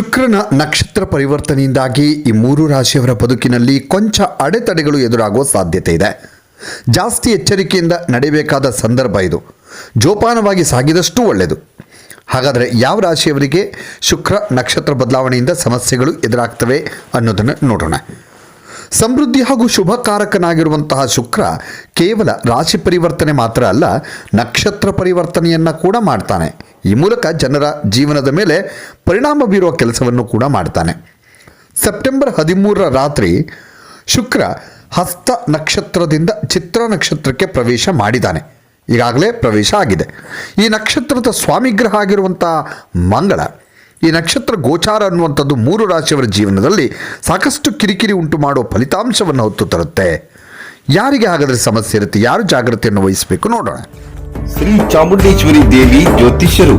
ಶುಕ್ರನ ನಕ್ಷತ್ರ ಪರಿವರ್ತನೆಯಿಂದಾಗಿ ಈ ಮೂರು ರಾಶಿಯವರ ಬದುಕಿನಲ್ಲಿ ಕೊಂಚ ಅಡೆತಡೆಗಳು ಎದುರಾಗುವ ಸಾಧ್ಯತೆ ಇದೆ. ಜಾಸ್ತಿ ಎಚ್ಚರಿಕೆಯಿಂದ ನಡೆಯಬೇಕಾದ ಸಂದರ್ಭ ಇದು. ಜೋಪಾನವಾಗಿ ಸಾಗಿದಷ್ಟು ಒಳ್ಳೆಯದು. ಹಾಗಾದರೆ ಯಾವ ರಾಶಿಯವರಿಗೆ ಶುಕ್ರ ನಕ್ಷತ್ರ ಬದಲಾವಣೆಯಿಂದ ಸಮಸ್ಯೆಗಳು ಎದುರಾಗ್ತವೆ ಅನ್ನೋದನ್ನು ನೋಡೋಣ. ಸಮೃದ್ಧಿ ಹಾಗೂ ಶುಭಕಾರಕನಾಗಿರುವಂತಹ ಶುಕ್ರ ಕೇವಲ ರಾಶಿ ಪರಿವರ್ತನೆ ಮಾತ್ರ ಅಲ್ಲ, ನಕ್ಷತ್ರ ಪರಿವರ್ತನೆಯನ್ನು ಕೂಡ ಮಾಡ್ತಾನೆ. ಈ ಮೂಲಕ ಜನರ ಜೀವನದ ಮೇಲೆ ಪರಿಣಾಮ ಬೀರುವ ಕೆಲಸವನ್ನು ಕೂಡ ಮಾಡ್ತಾನೆ. ಸೆಪ್ಟೆಂಬರ್ ಹದಿಮೂರರ ರಾತ್ರಿ ಶುಕ್ರ ಹಸ್ತ ನಕ್ಷತ್ರದಿಂದ ಚಿತ್ರ ನಕ್ಷತ್ರಕ್ಕೆ ಪ್ರವೇಶ ಮಾಡಿದ್ದಾನೆ. ಈಗಾಗಲೇ ಪ್ರವೇಶ ಆಗಿದೆ. ಈ ನಕ್ಷತ್ರದ ಸ್ವಾಮಿಗ್ರಹ ಆಗಿರುವಂಥ ಮಂಗಳ ಈ ನಕ್ಷತ್ರ ಗೋಚಾರ ಅನ್ನುವಂಥದ್ದು ಮೂರು ರಾಶಿಯವರ ಜೀವನದಲ್ಲಿ ಸಾಕಷ್ಟು ಕಿರಿಕಿರಿ ಉಂಟು ಮಾಡುವ ಫಲಿತಾಂಶವನ್ನು ಹೊತ್ತು ತರುತ್ತೆ. ಯಾರಿಗೆ ಹಾಗಾದರೆ ಸಮಸ್ಯೆ ಇರುತ್ತೆ? ಯಾರು ಜಾಗ್ರತೆಯನ್ನು ವಹಿಸಬೇಕು ನೋಡೋಣ. ಶ್ರೀ ಚಾಮುಂಡೇಶ್ವರಿ ದೇವಿ ಜ್ಯೋತಿಷ್ಯರು.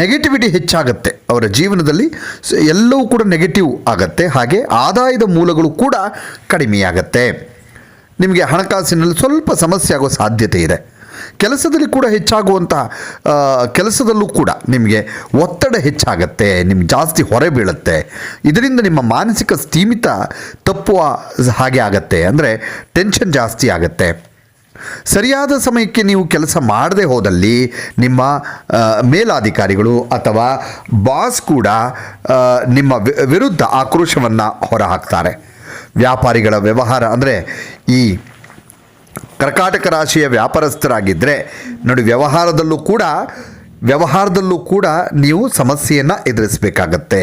ನೆಗೆಟಿವಿಟಿ ಹೆಚ್ಚಾಗುತ್ತೆ ಅವರ ಜೀವನದಲ್ಲಿ. ಎಲ್ಲವೂ ಕೂಡ ನೆಗೆಟಿವ್ ಆಗುತ್ತೆ. ಹಾಗೆ ಆದಾಯದ ಮೂಲಗಳು ಕೂಡ ಕಡಿಮೆಯಾಗತ್ತೆ. ನಿಮಗೆ ಹಣಕಾಸಿನಲ್ಲಿ ಸ್ವಲ್ಪ ಸಮಸ್ಯೆ ಆಗೋ ಸಾಧ್ಯತೆ ಇದೆ. ಕೆಲಸದಲ್ಲಿ ಕೂಡ ಹೆಚ್ಚಾಗುವಂತಹ ಕೆಲಸದಲ್ಲೂ ಕೂಡ ನಿಮಗೆ ಒತ್ತಡ ಹೆಚ್ಚಾಗತ್ತೆ, ನಿಮ್ಗೆ ಜಾಸ್ತಿ ಹೊರೆ ಬೀಳುತ್ತೆ. ಇದರಿಂದ ನಿಮ್ಮ ಮಾನಸಿಕ ಸ್ಥೀಮಿತ ತಪ್ಪುವ ಹಾಗೆ ಆಗತ್ತೆ. ಅಂದರೆ ಟೆನ್ಷನ್ ಜಾಸ್ತಿ ಆಗತ್ತೆ. ಸರಿಯಾದ ಸಮಯಕ್ಕೆ ನೀವು ಕೆಲಸ ಮಾಡದೆ ಹೋದಲ್ಲಿ ನಿಮ್ಮ ಮೇಲಾಧಿಕಾರಿಗಳು ಅಥವಾ ಬಾಸ್ ಕೂಡ ನಿಮ್ಮ ವಿರುದ್ಧ ಆಕ್ರೋಶವನ್ನು ಹೊರಹಾಕ್ತಾರೆ. ವ್ಯಾಪಾರಿಗಳ ವ್ಯವಹಾರ ಅಂದರೆ ಈ ಕರ್ಕಾಟಕ ರಾಶಿಯ ವ್ಯಾಪಾರಸ್ಥರಾಗಿದ್ದರೆ ನೋಡಿ ವ್ಯವಹಾರದಲ್ಲೂ ಕೂಡ ವ್ಯವಹಾರದಲ್ಲೂ ಕೂಡ ನೀವು ಸಮಸ್ಯೆಯನ್ನು ಎದುರಿಸಬೇಕಾಗತ್ತೆ.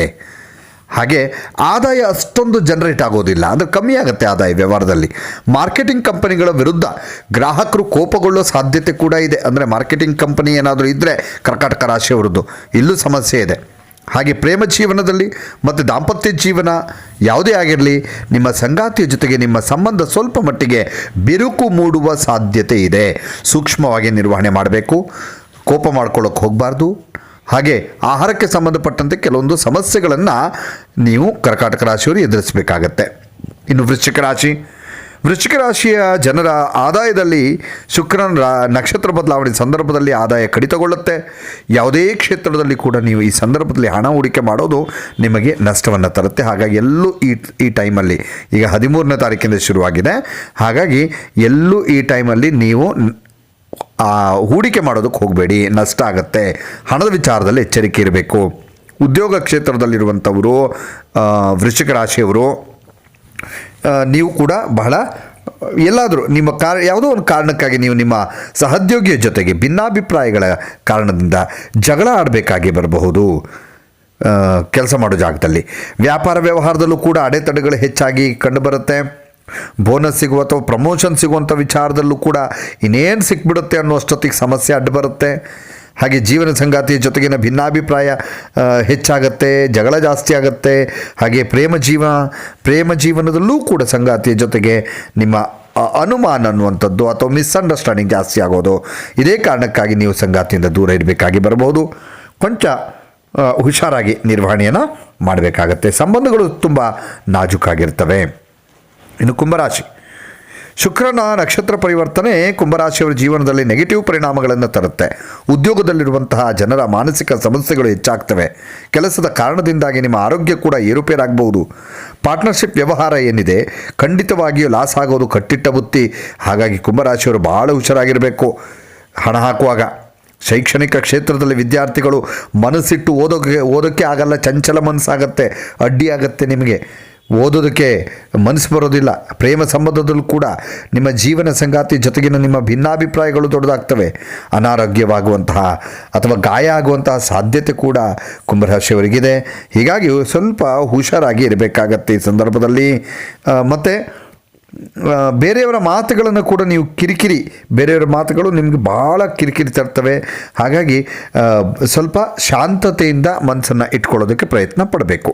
ಹಾಗೆ ಆದಾಯ ಅಷ್ಟೊಂದು ಜನರೇಟ್ ಆಗೋದಿಲ್ಲ. ಅಂದರೆ ಕಮ್ಮಿ ಆಗುತ್ತೆ ಆದಾಯ ವ್ಯವಹಾರದಲ್ಲಿ. ಮಾರ್ಕೆಟಿಂಗ್ ಕಂಪನಿಗಳ ವಿರುದ್ಧ ಗ್ರಾಹಕರು ಕೋಪಗೊಳ್ಳೋ ಸಾಧ್ಯತೆ ಕೂಡ ಇದೆ. ಅಂದರೆ ಮಾರ್ಕೆಟಿಂಗ್ ಕಂಪನಿ ಏನಾದರೂ ಇದ್ದರೆ ಕರ್ಕಾಟಕ ರಾಶಿಯವರದ್ದು ಇಲ್ಲೂ ಸಮಸ್ಯೆ ಇದೆ. ಹಾಗೆ ಪ್ರೇಮ ಜೀವನದಲ್ಲಿ ಮತ್ತು ದಾಂಪತ್ಯ ಜೀವನ ಯಾವುದೇ ಆಗಿರಲಿ, ನಿಮ್ಮ ಸಂಗಾತಿಯ ಜೊತೆಗೆ ನಿಮ್ಮ ಸಂಬಂಧ ಸ್ವಲ್ಪ ಮಟ್ಟಿಗೆ ಬಿರುಕು ಮೂಡುವ ಸಾಧ್ಯತೆ ಇದೆ. ಸೂಕ್ಷ್ಮವಾಗಿ ನಿರ್ವಹಣೆ ಮಾಡಬೇಕು. ಕೋಪ ಮಾಡ್ಕೊಳ್ಳೋಕೆ ಹೋಗಬಾರ್ದು. ಹಾಗೆ ಆಹಾರಕ್ಕೆ ಸಂಬಂಧಪಟ್ಟಂತೆ ಕೆಲವೊಂದು ಸಮಸ್ಯೆಗಳನ್ನು ನೀವು ಕರ್ಕಾಟಕ ರಾಶಿಯವರು ಎದುರಿಸಬೇಕಾಗತ್ತೆ. ಇನ್ನು ವೃಶ್ಚಿಕ ರಾಶಿ. ವೃಶ್ಚಿಕ ರಾಶಿಯ ಜನರ ಆದಾಯದಲ್ಲಿ ಶುಕ್ರನ ನಕ್ಷತ್ರ ಬದಲಾವಣೆ ಸಂದರ್ಭದಲ್ಲಿ ಆದಾಯ ಕಡಿತಗೊಳ್ಳುತ್ತೆ. ಯಾವುದೇ ಕ್ಷೇತ್ರದಲ್ಲಿ ಕೂಡ ನೀವು ಈ ಸಂದರ್ಭದಲ್ಲಿ ಹಣ ಹೂಡಿಕೆ ಮಾಡೋದು ನಿಮಗೆ ನಷ್ಟವನ್ನು ತರುತ್ತೆ. ಹಾಗಾಗಿ ಎಲ್ಲೂ ಈ ಈ ಟೈಮಲ್ಲಿ ಈಗ ಹದಿಮೂರನೇ ತಾರೀಕಿಂದ ಶುರುವಾಗಿದೆ. ಹಾಗಾಗಿ ಎಲ್ಲೂ ಈ ಟೈಮಲ್ಲಿ ನೀವು ಹೂಡಿಕೆ ಮಾಡೋದಕ್ಕೆ ಹೋಗಬೇಡಿ, ನಷ್ಟ ಆಗುತ್ತೆ. ಹಣದ ವಿಚಾರದಲ್ಲಿ ಎಚ್ಚರಿಕೆ ಇರಬೇಕು. ಉದ್ಯೋಗ ಕ್ಷೇತ್ರದಲ್ಲಿರುವಂಥವರು ವೃಶ್ಚಿಕ ರಾಶಿಯವರು ನೀವು ಕೂಡ ಬಹಳ, ಎಲ್ಲಾದರೂ ನಿಮ್ಮ ಕಾರ, ಯಾವುದೋ ಒಂದು ಕಾರಣಕ್ಕಾಗಿ ನೀವು ನಿಮ್ಮ ಸಹೋದ್ಯೋಗಿಯ ಜೊತೆಗೆ ಭಿನ್ನಾಭಿಪ್ರಾಯಗಳ ಕಾರಣದಿಂದ ಜಗಳ ಆಡಬೇಕಾಗಿ ಬರಬಹುದು. ಕೆಲಸ ಮಾಡೋ ಜಾಗದಲ್ಲಿ. ವ್ಯಾಪಾರ ವ್ಯವಹಾರದಲ್ಲೂ ಕೂಡ ಅಡೆತಡೆಗಳು ಹೆಚ್ಚಾಗಿ ಕಂಡುಬರುತ್ತೆ. ಬೋನಸ್ ಸಿಗುವ ಅಥವಾ ಪ್ರಮೋಷನ್ ಸಿಗುವಂಥ ವಿಚಾರದಲ್ಲೂ ಕೂಡ ಇನ್ನೇನು ಸಿಕ್ಬಿಡುತ್ತೆ ಅನ್ನೋಷ್ಟೊತ್ತಿಗೆ ಸಮಸ್ಯೆ ಅಡ್ಡ ಬರುತ್ತೆ. ಹಾಗೆ ಜೀವನ ಸಂಗಾತಿಯ ಜೊತೆಗಿನ ಭಿನ್ನಾಭಿಪ್ರಾಯ ಹೆಚ್ಚಾಗತ್ತೆ, ಜಗಳ ಜಾಸ್ತಿ ಆಗುತ್ತೆ. ಹಾಗೆ ಪ್ರೇಮ ಜೀವ, ಪ್ರೇಮ ಜೀವನದಲ್ಲೂ ಕೂಡ ಸಂಗಾತಿಯ ಜೊತೆಗೆ ನಿಮ್ಮ ಅನುಮಾನ ಅನ್ನುವಂಥದ್ದು ಅಥವಾ ಮಿಸ್ಅಂಡರ್ಸ್ಟ್ಯಾಂಡಿಂಗ್ ಜಾಸ್ತಿ ಆಗೋದು. ಇದೇ ಕಾರಣಕ್ಕಾಗಿ ನೀವು ಸಂಗಾತಿಯಿಂದ ದೂರ ಇರಬೇಕಾಗಿ ಬರಬಹುದು. ಕೊಂಚ ಹುಷಾರಾಗಿ ನಿರ್ವಹಣೆಯನ್ನು ಮಾಡಬೇಕಾಗತ್ತೆ. ಸಂಬಂಧಗಳು ತುಂಬ ನಾಜೂಕಾಗಿರ್ತವೆ. ಇನ್ನು ಕುಂಭರಾಶಿ. ಶುಕ್ರನ ನಕ್ಷತ್ರ ಪರಿವರ್ತನೆ ಕುಂಭರಾಶಿಯವರ ಜೀವನದಲ್ಲಿ ನೆಗೆಟಿವ್ ಪರಿಣಾಮಗಳನ್ನು ತರುತ್ತೆ. ಉದ್ಯೋಗದಲ್ಲಿರುವಂತಹ ಜನರ ಮಾನಸಿಕ ಸಮಸ್ಯೆಗಳು ಹೆಚ್ಚಾಗ್ತವೆ. ಕೆಲಸದ ಕಾರಣದಿಂದಾಗಿ ನಿಮ್ಮ ಆರೋಗ್ಯ ಕೂಡ ಏರುಪೇರಾಗಬಹುದು. ಪಾರ್ಟ್ನರ್ಶಿಪ್ ವ್ಯವಹಾರ ಏನಿದೆ, ಖಂಡಿತವಾಗಿಯೂ ಲಾಸ್ ಆಗೋದು ಕಟ್ಟಿಟ್ಟ ಬುತ್ತಿ. ಹಾಗಾಗಿ ಕುಂಭರಾಶಿಯವರು ಬಹಳ ಹುಷಾರಾಗಿರಬೇಕು. ಹಣ ಹಾಕುವಾಗ ಶೈಕ್ಷಣಿಕ ಕ್ಷೇತ್ರದಲ್ಲಿ ವಿದ್ಯಾರ್ಥಿಗಳು ಮನಸ್ಸಿಟ್ಟು ಓದೋಕೆ ಓದೋಕ್ಕೆ ಆಗಲ್ಲ, ಚಂಚಲ ಮನಸ್ಸಾಗತ್ತೆ, ಅಡ್ಡಿಯಾಗತ್ತೆ ನಿಮಗೆ. ಓದೋದಕ್ಕೆ ಮನಸ್ಸು ಬರೋದಿಲ್ಲ, ಪ್ರೇಮ ಸಂಬಂಧದಲ್ಲೂ ಕೂಡ ನಿಮ್ಮ ಜೀವನ ಸಂಗಾತಿ ಜೊತೆಗಿನ ನಿಮ್ಮ ಭಿನ್ನಾಭಿಪ್ರಾಯಗಳು ದೊಡ್ಡದಾಗ್ತವೆ. ಅನಾರೋಗ್ಯವಾಗುವಂತಹ ಅಥವಾ ಗಾಯ ಆಗುವಂತಹ ಸಾಧ್ಯತೆ ಕೂಡ ಕುಂಭರಾಶಿಯವರಿಗಿದೆ ಹೀಗಾಗಿ ಸ್ವಲ್ಪ ಹುಷಾರಾಗಿ ಇರಬೇಕಾಗತ್ತೆ ಈ ಸಂದರ್ಭದಲ್ಲಿ. ಮತ್ತು ಬೇರೆಯವರ ಮಾತುಗಳನ್ನು ಕೂಡ ನೀವು ಕಿರಿಕಿರಿ, ಬೇರೆಯವರ ಮಾತುಗಳು ನಿಮಗೆ ಭಾಳ ಕಿರಿಕಿರಿ ತರ್ತವೆ. ಹಾಗಾಗಿ ಸ್ವಲ್ಪ ಶಾಂತತೆಯಿಂದ ಮನಸ್ಸನ್ನು ಇಟ್ಕೊಳ್ಳೋದಕ್ಕೆ ಪ್ರಯತ್ನ ಪಡಬೇಕು.